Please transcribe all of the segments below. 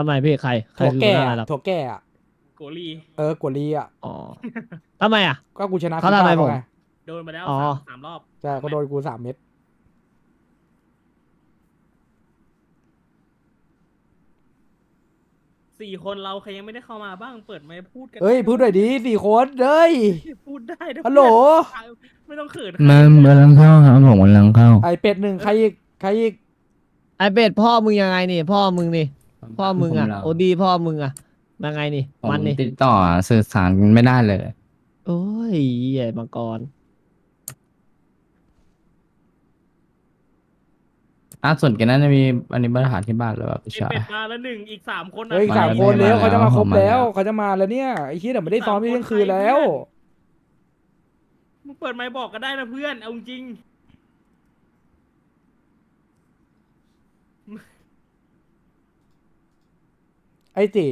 ทำไมพี่ใครใครถั่วคือแก่คนอะไรอะหรอกถั่วแก่อะโกลีเออกวลีอะอ๋อทำไมอะ ก็กูชนะเขาทำอะไรฟีฟ่ผม ไงโดนมาแล้วอ๋อ สามสามรอบ ใช่ก็โดนกูสามเม็ดสี่คนเราใครยังไม่ได้เข้ามาบ้างเปิดไมค์พูดกันเฮ้ยพูดหน่อยดิสี่คนเฮ้ย พูดได้นะฮัลโหล ไม่ต้องเขินมันกำลังเข้าครับผมกำลังเข้า ไอเป็ดหนึ่งใครอีกใครอีกไอเป็ดพ่อมึงยังไงนี่ พ่อมึงนี่ พ่อมึงอะผมเหรอโอดีพ่อมึงอะยังไงนี่ ผมมันนี่ ติดต่อสื่อสารไม่ได้เลย โอ้ยใหญ่มังกร อะส่วนแกนั้นจะมีอันนี้บริหารที่บ้านหรือเปล่าพี่ไอ้ชาย เป็ดมาแล้วหนึ่งอีกสามคนนะเฮ้ยมาสามแล้วคนแล้วมาแล้วเขาจะมาครบมาแล้วแล้ว เขาจะมาแล้วเนี่ยไอ้เหี้ยเดี๋ยวไม่ได้ซ้อมที่เที่ยงคืนแล้ว มึงเปิดไมค์บอกก็ได้นะเพื่อนเอาจริง อ้เต๋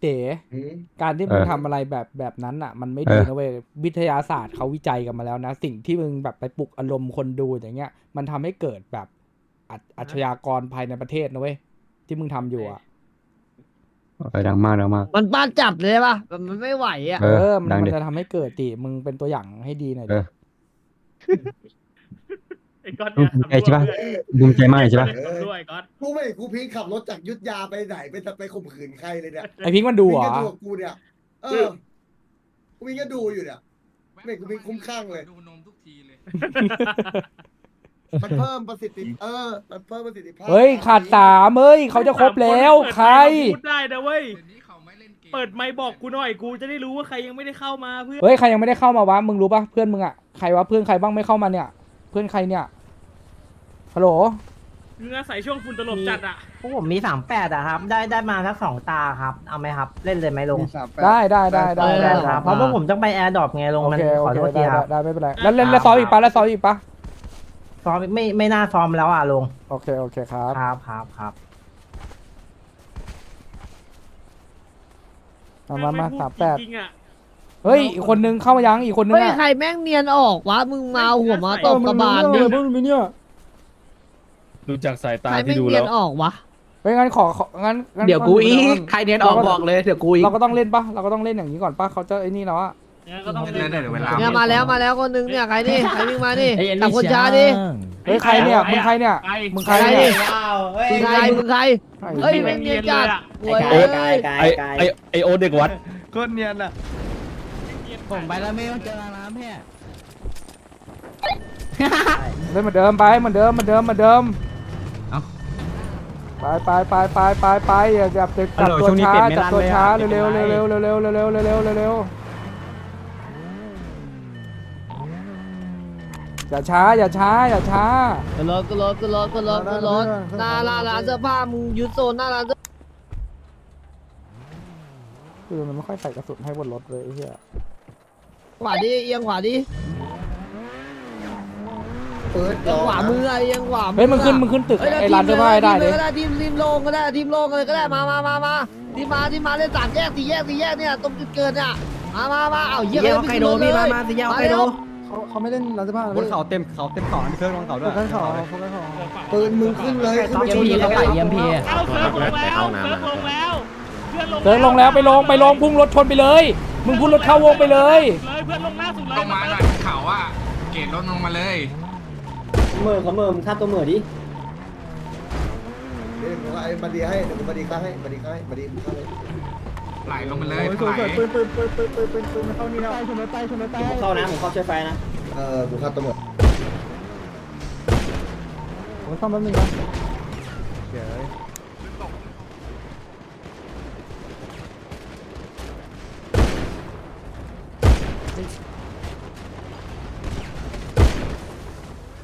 เต๋การที่มึงเออ ทำอะไรแบบแบบนั้นอะ มันไม่ดีเออนะเว้ยวิทยาศาสตร์เขาวิจัยกันมาแล้วนะ สิ่งที่มึงแบบไปปลุกอารมณ์คนดูอย่างเงี้ย มันทำให้เกิดแบบอัจอาชญากรภายในประเทศนะเว้ยที่มึงทำอยู่อะ เออดังมากดังมาก มันป้านจับเลยป่ะแบบมันไม่ไหวอะ เอเอออมันดังมันดิจะทำให้เกิดติมึงเป็นตัวอย่างให้ดีหน่อยเอดิอ ไอ้ก๊อตภูมิใจใช่ปะ ภูมิใจมากใช่ปะด้วยก๊อตกูไม่เห็นกูพิงขับรถจากยุทธยาไปไหนไปไปข่มขืนใครเลยเนี่ยไอพิงค์มันดูเหรพิงอก็ดูกับกูเนี่ย เออกูพิงก็ดูอยู่เนี่ย ไม่กูพิงคุ้มข้างเลย ดูนมทุกทีเลย มันเพิ่มประสิทธิเออมันเพิ่มประสิทธิภาพเฮ้ยขาดสามเฮ้ยเขาจะครบแล้ว ใคร พูดได้นะเว้ย เดี๋ยวนี้เขาไม่เล่นเกมเปิดไมค์บอกกูหน่อยกูจะได้รู้ว่าใครยังไม่ได้เข้ามาเพื่อนเฮ้ยใครยังไม่ได้เข้ามาวะมึงรู้ปะเพื่อนมึงอะใครวะเพื่อนใครบ้างไม่เข้ามาเนี่ย เพื่อนใครเนี่ยฮัลโหลมึงอาศัยช่วงฝุ่นตลบจัดอะพวกผมมีสามแปดอะครับ ได้ได้มาสักสองตาครับ เอาไหมครับ เล่นเลยไหมลุงได้ได้ได้ได้เออได้ครับเพราะพวกผมต้องไปแอร์ดรอปไงลุงโอมันเคโอขอเคโทษทีได้ครับได้ได้ไม่เป็นไรแล้วเล่นแล้วซ้อมอีกปะแล้วซ้อมอีกปะซ้อมไม่ไม่น่าซ้อมแล้วอะลุงโอเคโอเคครับครับครับครับมามามาไพูสามแปดจริงๆอะ เฮ้ยอีกคนนึงเข้ามายังอีกคนนึงเฮ้ยอะใครแม่งเนียนออกวะมึงมาเอาหัวมาตบกระบาลดิเออมึงมีเนี่ยดูจากสายตาใครที่แม่งดูเนีแล้ยนวออกวะเฮ้ยงั้นขอของั้นงั้นเดี๋ยวกูอีกงั้นใครเนียนออกบอกเลยเดี๋ยวกูอีก เราก็ต้องเล่นปะเราก็ต้องเล่นอย่างนี้ก่อนปะเขาจะไอ้นี่แล้วอะงั้นก็ต้องเล่นเลยเดี๋ยวเวลาเนี่ยมาแล้วมาแล้วคนนึงเนี่ยใครนี่ใครวิ่งมานี่ตับคนช้าดิเฮ้ยใครเนี่ยมึงใครเนี่ยไอ้มึงใครใครเนี่ยดิมึงใครมึงใครเฮ้ยแม่งเนียนจัดโว้ยโอ๊ตไอไอไอโอเด็กวัด ผมไปแล้วไม่ต้องเจอแล้วพี่เล่นเหมือนเดิมไปเหมือนเดิมเหมือนเดิมเหมือนเดิมเอ้าไปไปไปไปไปไปอย่าอย่าจับจับตัวช้าจับตัวช้าเร็วเร็วเร็วเร็วเร็วเร็วเร็วเร็วเร็วเร็วเร็วอย่าช้าอย่าช้าอย่าช้าก็รถก็รถก็รถก็รถก็รถหน้าร้านร้านเสื้อผ้ามึงยึดโซนหน้าร้านเสื้อคือมันไม่ค่อยใส่กระสุนให้บนรถเลยไอ้เหี้ย ขวาดิเอียงขวาดิเปิดเอียงขวามืออะเอียงขวามือเฮ้ยมึงขึ้นมึงขึ้นตึกเฮ้ยไอ้ร้านเสื้อผ้าให้ได้ทีเลมยก็ได้ทีมทีมโลงก็ได้ทีมโลงเลยก็ได้มามามามาทีมมาทีมมาเล่นสามแยกสี่แยกสี่แยกเนี่ยตรงจุดเกิดเนี่ยมามามาเอาเยี่ยมเลยพี่โดพี่มามาสี่แยกไคโดเขาเขาไม่เล่นร้านเสื้อผ้าบนเขาเต็มเขาเต็มเขาอันนี้เพิ่มบนเขาด้วยโฟกัสเขาโฟกัสเขาปืนมึงขึ้นเลยขึ้นไปชนเยี่ยมพี่เขาไปเยี่ยมพี่เอาเซิร์ฟลงแล้วเซิร์ฟลงแล้วเพื่อนลงเดินลงแล้วไปลงไปลงพุ่งรถชนไปเลย มึงพุ่งรถเข้าวงไปเลย เลยเพื่อนลงล่าสุดเลยลงมาหน่อยเขาอะเกตรถลงมาเลยเมื่อเขาเมื่อมึงฆ่าตัวเมื่อดิเดี๋ยวผมไอ้บันดีให้เดี๋ยวผมบันดีข้างให้บันดีข้างให้บันดีข้างให้ไหลลงมาเลยไหลเข้านะผมเข้าช่วยไฟนะเออกูฆ่าตำรวจ ผมซ่อมแป๊บนึงนะ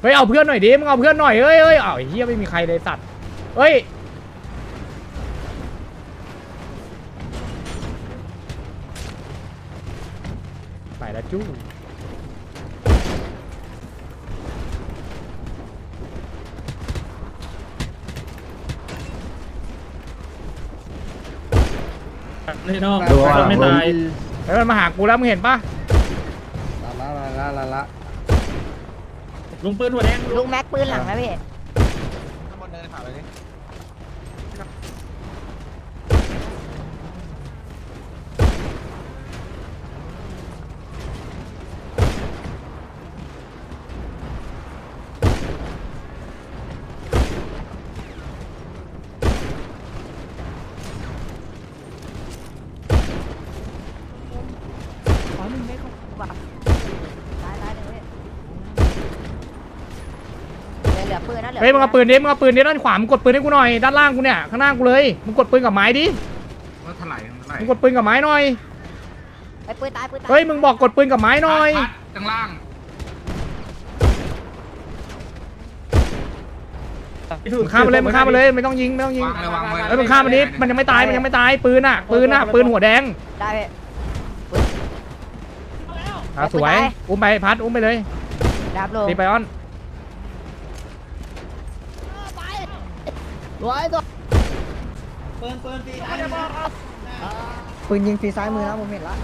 เฮ้ยเอาเพื่อนหน่อยดิมึงเอาเพื่อนหน่อยเฮ้ยเฮ้ยเอาไอ้เฮียไม่มีใครเลยสัตว์เฮ้ยไปแล้วจู้ไม่ตายเฮ้ยมันมาหากูแล้วมึงเห็นปะละละละละละลุ งปืนหัวแดงลุงแม็กปืนหลังนะพี่ อปืนนะเหลือเฮ้ยมึงเอาปืนดิมึงเอาปืนดิด้านขวามึงกดปืนให้กูหน่อยด้านล่างกูเนี่ยข้างหน้ากูเลยมึงกดปืนกับไม้ดิว่าเท่าไหร่เท่าไหร่มึงกดปืนกับไม้หน่อยไอ้ปืนตายปืนตายเฮ้ยมึงบอกกดปืนกับไม้หน่อยพัดข้างล่างมึงฆ่ามันเลยมึงฆ่ามันเลยไม่ต้องยิงไม่ต้องยิงวางเลยวางไว้เฮ้ยมึงฆ่ามันดิมันยังไม่ตายมันยังไม่ตายปืนอะปืนอะปืนหัวแดงได้พี่อะสวยอุ้มไปพัดอุ้มไปเลยดับลงตีไปออน สวยตัวปืนยิงฟรีซ้ายมือนะผมเห็นละ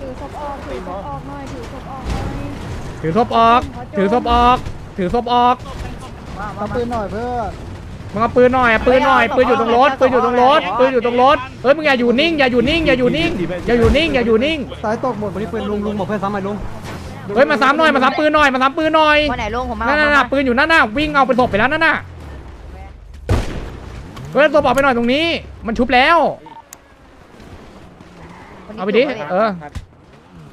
ถือศพออกถือศพออกหน่อยถือศพออกหน่อยถือศพออก ถือศพออก ถือศพออกมาปืนหน่อยเพื่อมึงเอาปืนหน่อยเอาปืนหน่อยปืนอยู่ตรงรถปืนอยู่ตรงรถปืนอยู่ตรงรถเฮ้ยมึงอย่าอยู่นิ่งอย่าอยู่นิ่งอย่าอยู่นิ่งอย่าอยู่นิ่งอย่าอยู่นิ่งซ้ายตกหมดวันนี้ปืนลุงลุงบอกเพื่อนซ้ำไหมลุงเฮ้ยมาซ้ำหน่อยมาซ้ำปืนหน่อยมาซ้ำปืนหน่อยวันไหนลงผมมานั่นน่ะปืนอยู่นั่นน่ะวิ่งเอาไปศพไปแล้วนั่นน่ะ เฮ้ยศพออกไปหน่อยตรงนี้ มันชุบแล้วเอาไปดิ เออ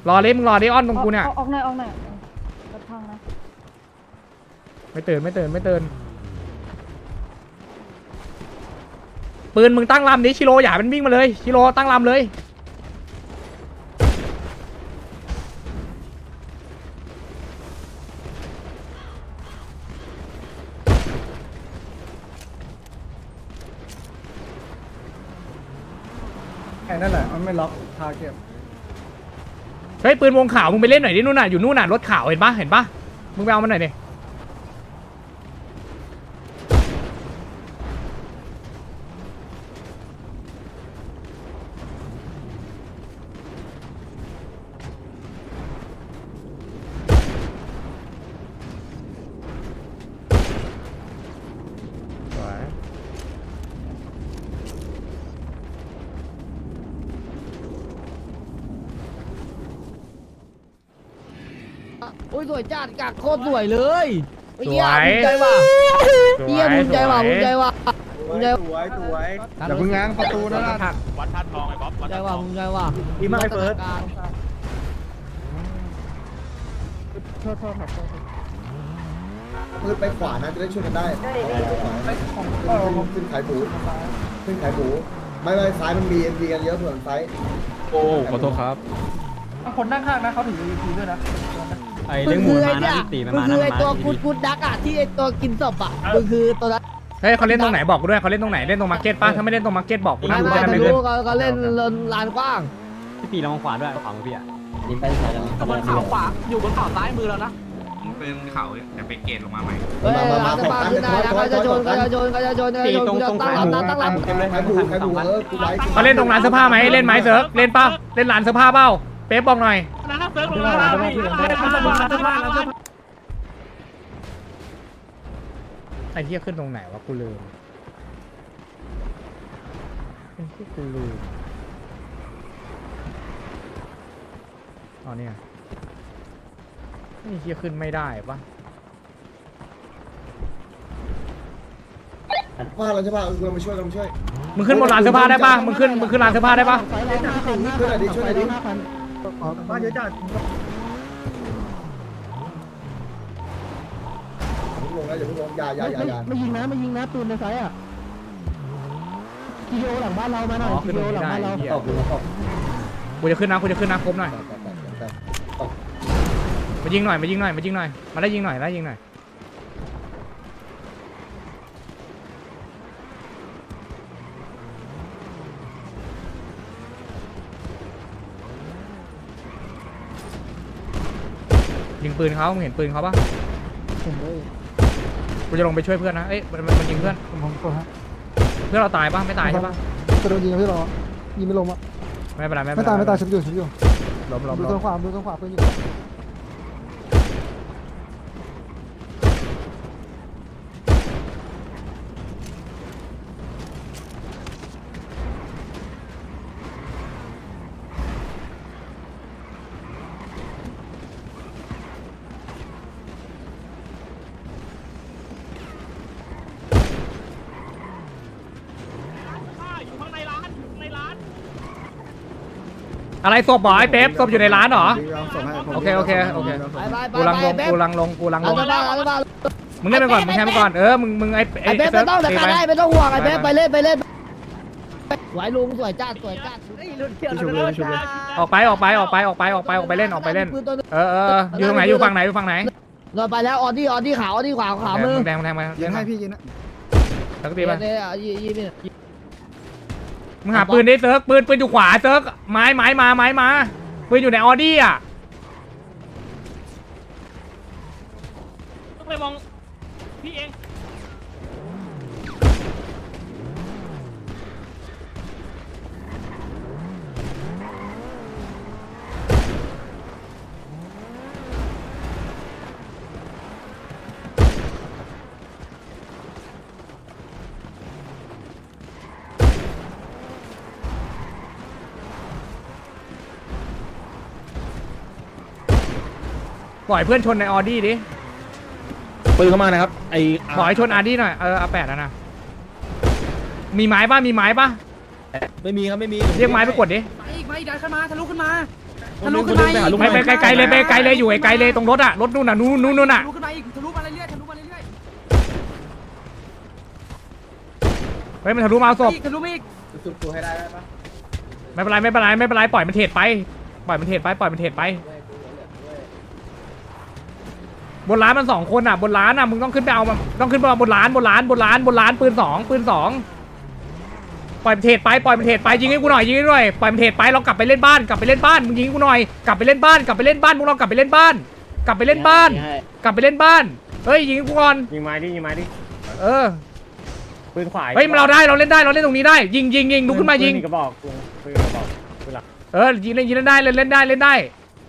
รอเลยมึงรอดิอ้อนตรงกูเนี่ยออกหน่อยออกหน่อยกระทังนะไม่ตื่นไม่ตื่นไม่ตื่นปืนมึงตั้งลำดิชิโร่อย่ามันวิ่งมาเลยชิโร่ตั้งลำเลย แค่นั่นแหละมัน ไม่ล็อกทาเก็บเฮ้ยปืนวงขาวมึงไปเล่นหน่อยดินู่นน่ะอยู่นู่นน่ะรถขาวเห็นปะเห็นปะมึงไปเอามันหน่อยดิ ดกากโคตรสวยเลยเฮียภูมิใจว่ะเฮียภูมิใจว่ะภูมิใจว่ะภูมิใจว่ะอย่าเพิ่งง้างประตูนะนะวัดท่าทองไอ้บ๊อบภูมิใจว่ะภูมิใจว่ะดีมากไอ้เฟิร์สมืดไปขวานะจะได้ช่วยกันได้ขึ้นขายหมูขึ้นขายหมูไม่ไม่ซ้ายมันมีเอ็นดีกันเยอะเผื่อซ้ายโอ้ขอโทษครับคนนั่งข้างนะเขาถือ EP ด้วยนะ ไอ้มึเลี้ยงงหมูคือไอ้มาเนี่นะยพี่ตีมันมึงมาคืนะอไอ้ตัวมากูดกูดดักอะที่ไอ้ตัวกินศพอะมึงคือตัวนั้นเฮ้ยเขาเล่นตรงไหนบอกกูด้วยเขาเล่นตรงไหนเล่นตรงมาร์เก็ตป่ะถ้าไม่เล่นตรงมาร์เก็ตบอกกูไม่นะกูไม่จะได้ไม่ไม่เล่นรู้เขาเขาเล่นลานกว้างพี่ตีลองขวาด้วยขวามือพี่อะบนเขาขวาอยู่บนเขาซ้ายมือแล้วนะมึงเป็นเขาแต่ไปเกตลงมาใหม่เฮ้ยร้านจะบ้าขึ้นได้นะเขาจะชนเขาจะชนเขาจะชนเขาจะชนกูจะตั้งรับตั้งรับขายหมูขายหมูเออกูไว้เขาเล่นตรงร้านเสื้อผ้าไหมเล่นไหมเซิร์ฟเล่นป่ะเล่นร้านเสื้อผ้าเปล่า เป๊ปบอกหน่อยนะครับเซิร์ฟลงมาแล้วพี่เซิร์ฟลงมาเซิร์ฟลงมาเซิร์ฟลงมาไอ้เหี้ยขึ้นตรงไหนวะกูลืมไอ้เหี้ยกูลืมอ๋อเนี่ยไอ้เหี้ยขึ้นไม่ได้ปะว่าเราจะพาเรามาช่วยเรามาช่วยมึงขึ้นบนร้านเสื้อผ้าได้ปะมึงขึ้นมึงขึ้นร้านเสื้อผ้าได้ปะช่วยหน่อยดิช่วยหน่อยดิ บ้านเยอะจัดลงนะอย่าเพิ่งลงอย่าอย่าอย่าอย่าไม่ยิงนะไม่ยิงนะปืนในซ้ายอะทีโอหลังบ้านเรามาหน่อยอ๋อทีขึ้นโอตรงหลันี้งได้บ้านเราไอ้เหี้ยตบตบกูจะขึ้นนะกูจะขึ้นนะครบหน่อยมายิงหน่อยมายิงหน่อยมายิงหน่อยมาได้ยิงหน่อยได้ยิงหน่อย ยิงปืนเขามึงเห็นปืนเขาปะกูจะลงไปช่วยเพื่อนนะ เอ้ยมันมันมันยิงเพื่อน ผมกดฮะเพื่อนเราตายปะไม่ตายใช่ปะจะโดนยิงพี่หรอยิงไม่ลงอะไม่เป็นไรไม่เป็ไม่นไรตายไม่ตายชุบอยู่ชุบอยู่ล้มล้มดูล้ตรมงขวาดูตรงขวาปืนอยู่อยู่ข้างในร้านอยู่ข้างในร้าน อะไรศพเหรอไอ้เป๊ปศพอยู่ในร้านเหรอ โอเคโอเคโอเคไปไปไปกูลังลงไปกูลังลงกูลังลเอางจะบ้าเอาจะบ้ามึงเล่นไปก่อนมึงแทงไปก่อนเออมึงมึงไอ้ไอ้เบ๊เซิไม่ร์ฟต้องแต่ตีการไปได้ไม่ต้องห่วงไอ้เบ๊ไปไปเล่นไปเล่นสวยลุงสวยจ้าสวยจ้าออกไปออกไปออกไปออกไปออกไปออกไปเล่นออกไปเล่น เออเออเอออยู่ตรงไหนอยู่ฝั่งไหนอยู่ฝั่งไหนเราไปแล้วออดี้ออดี้ขาวออดี้ขาวขาวมือแดงแดงมายิงให้พี่ยิงนะสักทีเดี๋ไปยวเนี่ยยี่ยี่นี่ มึงหาปืนได้เซิร์ฟปืนปืนอยู่ขวาเซิร์ฟไม้ไม้มาไม้มาปืนอยู่ในออดี้อะต้องไปมองพี่เอง ปล่อยเพื่อนชนในออดี้ดิปืนเข้ามานะครับไอ้ปล่อยชนอาร์ดี้หน่อย เอออาแปดนะนะ มีไม้ป่ะ มีไม้ป่ะ ไม่มีครับไม่มีเรียกไม้ไปกดดิมาอีกมาอีกดันขึ้นมาทะลุขึ้นมาทะลุขึ้นมาหาลูกไปไปไกลๆเลยไปไกลเลยอยู่ไกลๆเลยตรงรถอะรถนู่นน่ะนู่นนู่นนู่นอะทะลุขึ้นมาอีกทะลุมาเรื่อยๆทะลุมาเรื่อยเฮ้ยมันทะลุมาเอาศๆพอีกทะลุมาอีกไม่เป็นไรไม่เป็นไรไม่เป็นไรปล่อยมันเทรดไปปล่อยมันเทรดไปปล่อยมันเทรดไป บนร้านมันสองคนอะบนร้านอะมึงต้องขึ้นไปเอามันต้องขึ้นไปเอาบนร้านบนร้านบนร้านบนร้านปืนสองปืนสองปล่อยมันเทรดไปปล่อยมันเทรดไปยิงให้กูหน่อยยิงให้กูหน่อยปล่อยมันเทรดไปเรากลับไปเล่นบ้านกลับไปเล่นบ้านมึงยิงให้กูหน่อยกลับไปเล่นบ้านกลับไปเล่นบ้านพวกเรากลับไปเล่นบ้าน กลับไปเล่นบ้าน กลับไปเล่นบ้านเฮ้ยยิงให้กูก่อนยิงไม้ดิยิงไม้ดิเออปืนขวาเฮ้ยเราได้เราเล่นได้เราเล่นตรงนี้ได้ ยิงยิงยิงลุกขึ้นมายิงปืกระบอกปืนกระบอกปืนหลักเออยิงเล่นยิงเล่นได้เล่นเล่นได้เล่นได้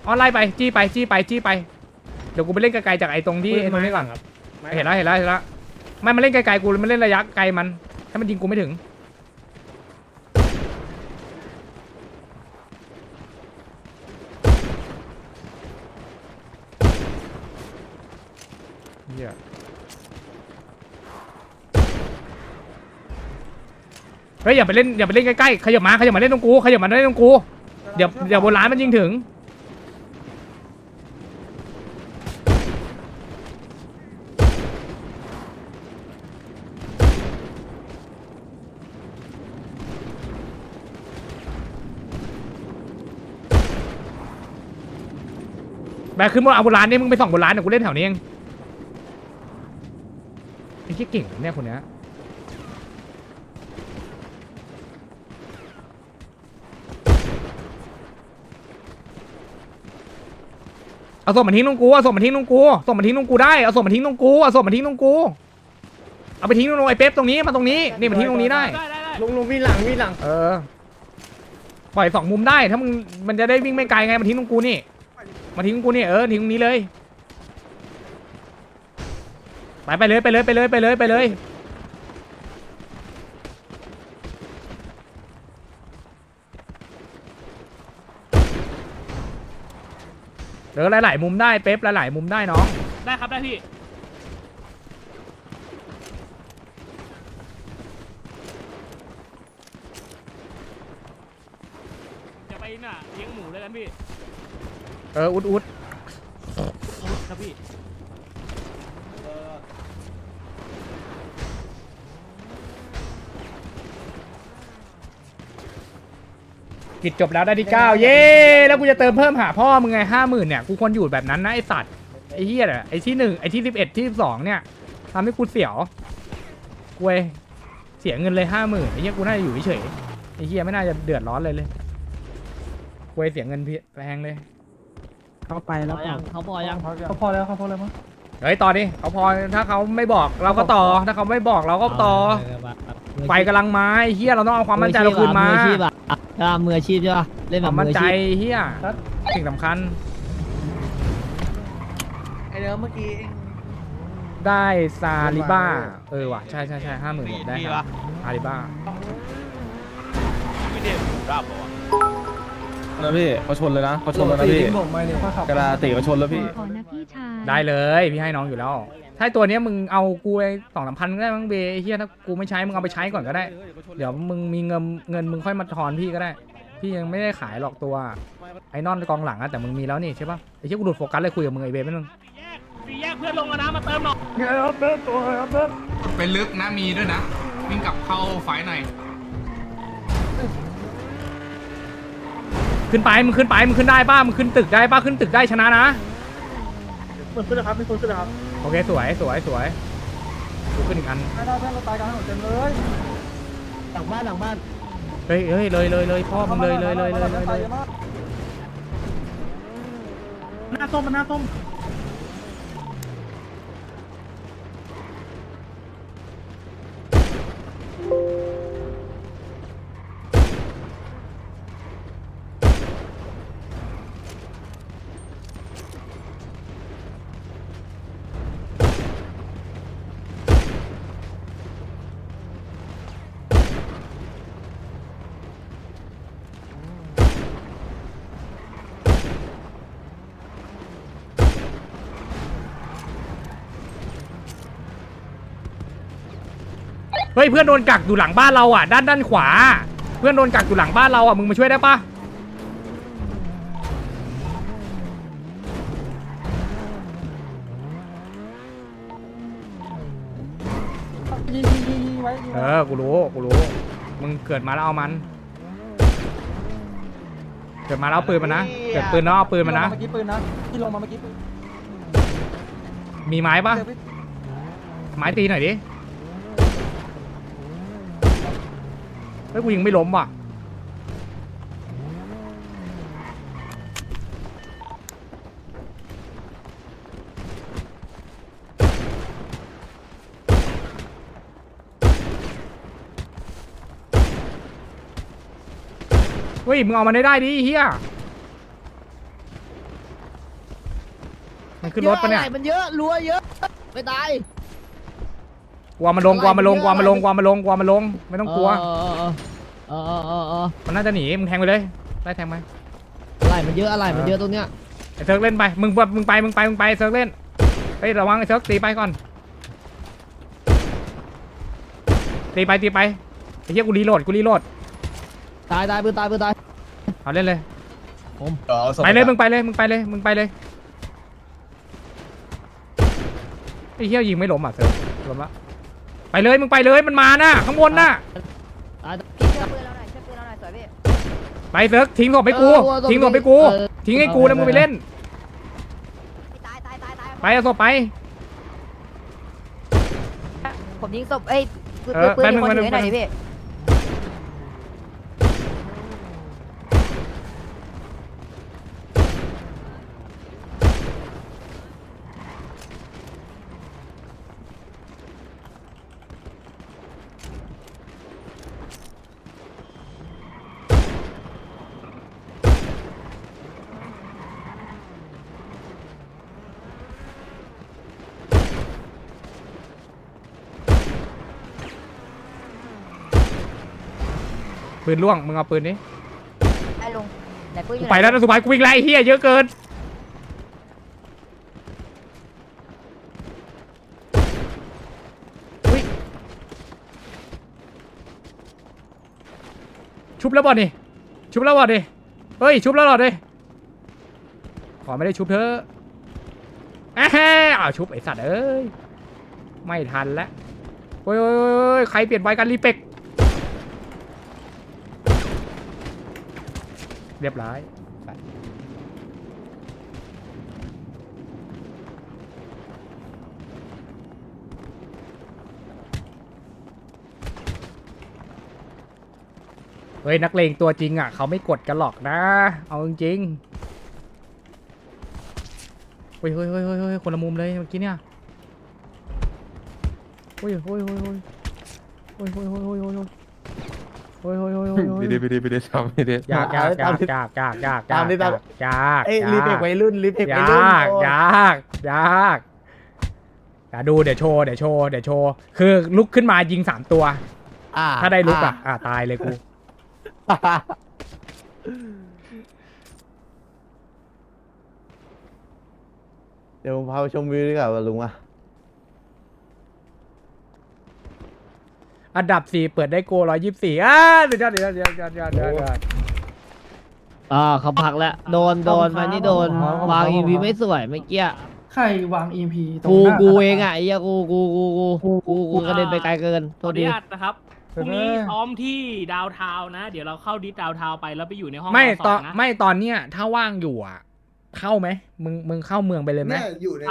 ออนไลน์ไปจี้ไปจี้ไปจี้ไปเดี๋ยวกูไปเล่นไกลๆจากไอ้ตรงที่ไอ้ตรงนี้ก่อนครับเห็นแล้วเห็นแล้วเห็นแล้วไม่มาเล่นไกลๆกูมันเล่นระยะไกลมันถ้ามันยิงกูไม่ถึงเหี้ยเฮ้ยอย่าไปเล่นอย่าไปเล่นใกล้ๆขยับมาขยับมาเล่นตรงกูขยับมาเล่นตรงกูเดี๋ยวเดี๋ยวบนร้านมันยิงถึง แบกขึ้นบนเอาบนร้านนี่มึงไปส่องบนร้านเดี๋ยวกูเล่นแถวนี้เองไอ้ที่เก่งเนี่ยคนเนี้ยเอาส่งมาทิ้งตรงกูเอาส่งมาทิ้งตรงกูส่งมาทิ้งตรงกูได้เอาส่งมาทิ้งตรงกูเอาส่งมาทิ้งตรงกูเอาไปทิ้งตรงไอ้เป๊ปตรงนี้มาตรงนี้นี่มาทิ้งตรงนี้ได้ได้ได้ได้ลุงลุงวิ่งหลังวิ่งหลังเออปล่อยสองมุมได้ถ้ามึงมันจะได้วิ่งไม่ไกลไงมาทิ้งตรงกูนี่ มาทิ้งกูเนี่ยเออทิ้งตรงนี้เลยไปไปเลยไปเลยไปเลยไปเลยไปเลยเออหลายๆมุมได้เป๊ปหลายๆมุมได้น้องได้ครับได้พี่จะไปน่ะเลี้ยงหมูเลยกันพี่ เอออุดอุดครับพี่กิจจบแล้วได้ที่เก้าเย้แล้วกูจะเติมเพิ่มหาพ่อมึงไงห้าหมื่นเนี่ยกูควรอยู่แบบนั้นนะไอสัตว์ไอเฮียอะไอที่หนึ่งไอที่สิบเอ็ดที่สิบสองเนี่ยทำให้กูเสียวกูเว้ยเสียเงินเลยห้าหมื่นไอเฮียกูน่าจะอยู่เฉยๆไอเฮียไม่น่าจะเดือดร้อนเลยเลยกูเว้ยเสียเงินพี่แพงเลย เข้าไปแล้วยังเขาพอยังเขาพอแล้วเขาพอแล้วมั้งเฮ้ยต่อดิเขาพอถ้าเขาไม่บอกเราก็ต่อถ้าเขาไม่บอกเราก็ต่อไฟกำลังมาไอเฮียเราต้องเอาความมั่นใจเราคืนมามืออาชีพอะอะมืออาชีพใช่ป่ะเล่นคแบบวามมืมั่นออาใจชีพเฮียสิ่งสำคัญไอเดิมเมื่อกี้ได้ซาลิบ้าเออว่ะใช่ใช่ใช่ห้าหมื่นได้ครับอาลิบ้า นะพี่เขาชนเลยนะเขาชนแล้วนะพี่กระดาติเขาชนแล้วพี่ ขอนะพี่ชายได้เลยพี่ให้น้องอยู่แล้ว ถ้าตัวเนี้ยมึงเอากูไอ้สองสามพันก็ได้มั้งเบย์ไอ้เฮียถ้ากูไม่ใช้มึงเอาไปใช้ก่อนก็ได้ เดี๋ยวมึงมีเงินเงินมึงค่อยมาทอนพี่ก็ได้ พี่ยังไม่ได้ขายหรอกตัวไอ้นอนกองหลังอะแต่มึงมีแล้วนี่ใช่ปะไอ้เชี่ยกูดูดโฟกัสเลยคุยกับมึงไอ้เบย์ไม่นึงสี่แยกเพื่อนลงแล้วนะมาเติมหน่อยไปลึกนะมีด้วยนะวิ่งกลับเข้าไฟหน่อย ขึ้นไปมึงขึ้นไปมึงขึ้นได้ป่ะมึงขึ้นตึกได้ป่ะขึ้นตึกได้ชนะนะคนขึ้นนะครับมีคนขึ้นนะครับโอเคสวยสวยสวยกูขึ้นอีกอันไม่ได้เพื่อนเราตายกันหมดเต็มเลยหลังบ้านหลังบ้านเฮ้ยเฮ้ยเลยเลยเลยพ่อมึงเลยเลยเลยเลยเลยเลยหน้าส้มมันหน้าส้ม เฮ้ยเพื่อนโดนกักอยู่หลังบ้านเราอะ ด้านด้านขวา เพื่อนโดนกักอยู่หลังบ้านเราอะมึงมาช่วยได้ปะยิงยิงยิงยิงไว้ยิงเอไว้อกูรู้กูรู้มึงเกิดมาแล้วเอามัน เกิดมาแล้วเอาปืนมันนะเกิดปืนแล้วเอาปืนมันนะ เมื่อกี้ปืนนะที่ลงมาเมื่อกี้ปืนมีไม้ปะเดี๋ยวพี่ไม้ตีหน่อยดิ ฮ้ยกูยิงไม่ล้มว่ะเฮ้ยมึงเอามันได้ได้ดิเฮียมันขึ้นรถปะเนี่ยอะไมันเยอะรัวเยอะไม่ตายกลัวมันลงกลัวมันลงกลัวมันลงกลัวมันลงกลัวมันลง ไม่ต้องกลัว เออเออเออ เออเออมันน่าจะหนีมึงแทงไปเลยไล่แทงไปอะไรมันเยอะอะไรมันเยอะตรงเนี้ยไอ้เซิร์กเล่นไปมึงมึงไปมึงไปมึงไปเซิร์กเล่นไประวังไอ้เซิร์กตีไปก่อนตีไปตีไปไอ้เหี้ยกูรีโหลดกูรีโหลดตายตายปืนตายปืนตายเอาเล่นเลยไปเลยมึงไปเลยมึงไปเลยมึงไปเลยไอ้เหี้ยยิงไม่ล้มอะเซิร์กล้มละไปเลยมึงไปเลยมันมาน่ะข้างบนน่ะตายพี่ช่วยปืนเราหน่อยช่วยปืนเราหน่อยสวยพี่ ไปเซิร์กทิ้งศพไปกู เออวัวตรงนี้ทิ้งศพไปกู เออ ทิ้งให้กูแล้วมึงไปเล่น ตายตายตายตายไปเอาศพไป ผมยิงศพเอ้ยปืนเออปืนแป๊บนึมีงคนแป๊บนึถืองให้หน่อยแป๊บนึดิงพี่ ปืนล่วงมึงเอาปืนนี้ไอ้ลุงไหนปืนอกูยู่ไปแล้วนะสุภาพกูวิ่งไล่ไอ้เฮียเยอะเกินอุ๊ยชุบแล้วบอลนี่ชุบแล้วบอลดิเฮ้ยชุบแล้วเหรอดิขอไม่ได้ชุบเธอะแอะแฮ่อ้าวชุบไอสัตว์เอ้ยไม่ทันแล้วโอ้ยโอ้ยโอ้ยโอ้ยใครเปลี่ยนไวกันรีเป็ก เรียบร้อยเฮ้ย นักเลงตัวจริงอะ เขาไม่กดกันหรอกนะ เอาจริงๆเฮ้ยเฮ้ยเฮ้ยเฮ้ยเฮ้ยคนละมุมเลยเมื่อกี้เนี่ยเฮ้ยเฮ้ยเฮ้ยเฮ้ยเฮ้ยเฮ้ยเฮ้ยเฮ้ย เฮ้ยเฮ้ยเฮ้ยเฮ้ยเฮ้ยเฮ้ย พี่เดพี่เดพี่เดทำพี่เดยากยากยากยากยากยากตามดิตาม ยากเอ้ยยากรีเฟกวัยรุ่นรีเฟกวัยรุ่นยากโอ้ยากยากอะดูเดี๋ยวโชว์เดี๋ยวโชว์เดี๋ยวโชว์คือลุกขึ้นมายิงสามตัว อ่าถ้าได้ลุกอะอะตายเลยกูเดี๋ยวผมพาไปชมวิวดีกว่าลุงอะ อันดับสี่เปิดได้โกร้อยยี่สิบสี่อะสุดยอดสุดยอดสุดยอดสุดยอดสุดยอดสุดยอด อ่าเขาผลักแล้วโดนโดนมานี่โดนวางอีวีไม่สวยเมื่อกี้ใครวาง EMP กูกูเองอะไอ้เหี้ยกูกูกูกูกูกูกระเด็นไปไกลเกินโทษดีนะครับพรุ่งนี้ซ้อมที่ดาวทาวนะ เดี๋ยวเราเข้าดิสดาวทาวไปแล้วไปอยู่ในห้องไม่รสตอนงนะไม่ตอนเนี้ยถ้าว่างอยู่อะ เข้าไหมมึงมึงเข้าเมืองไปเลยไหม เนี่ยอยู่ใน